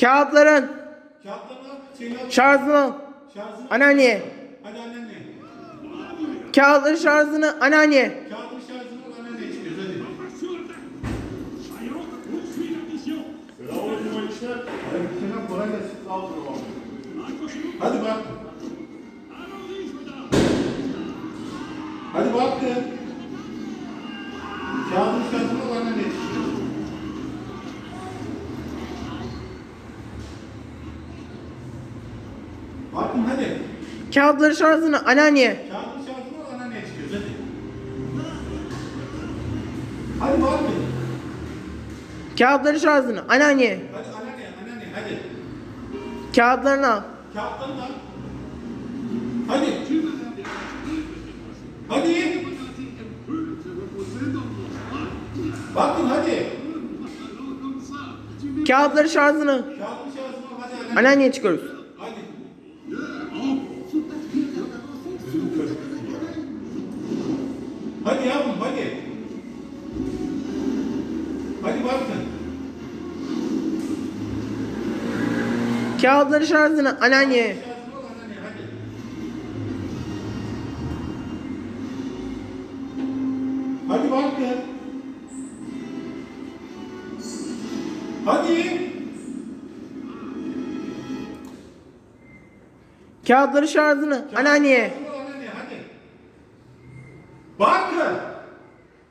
Kağıtların Kağıtlarını. Şeyini al. şarjını al. Şarjını. Anneanne. Hadi anneanne. Kağıtların şarjını anneanne. Kağıdın şarjını al anneanne çıkıyoruz hadi. Selamünaleyküm gençler. Aleykümselam kolay gelsin. Sağ olun. Hadi bak. Hadi bak Bakın hadi. Kağıtların şarjını anneanne. Kağıdın şarjını al anneanne çıkıyoruz hadi. Hadi bakın. Kağıtların şarjını anneanne. Hadi anneanne, anneanne hadi. Kağıtlarını al. Kağıtlarını al. Hadi. Hadi. Bakın hadi. Kağıtların şarjını Kağıdın şarjını hadi anneanne. anneanneye çıkıyoruz. Hadi. Yavrum hadi. Hadi bakın. Şarjını al anneanne hadi. Bakın. Hadi. Kağıtların şarjını anneanneye. Hadi. Bakın.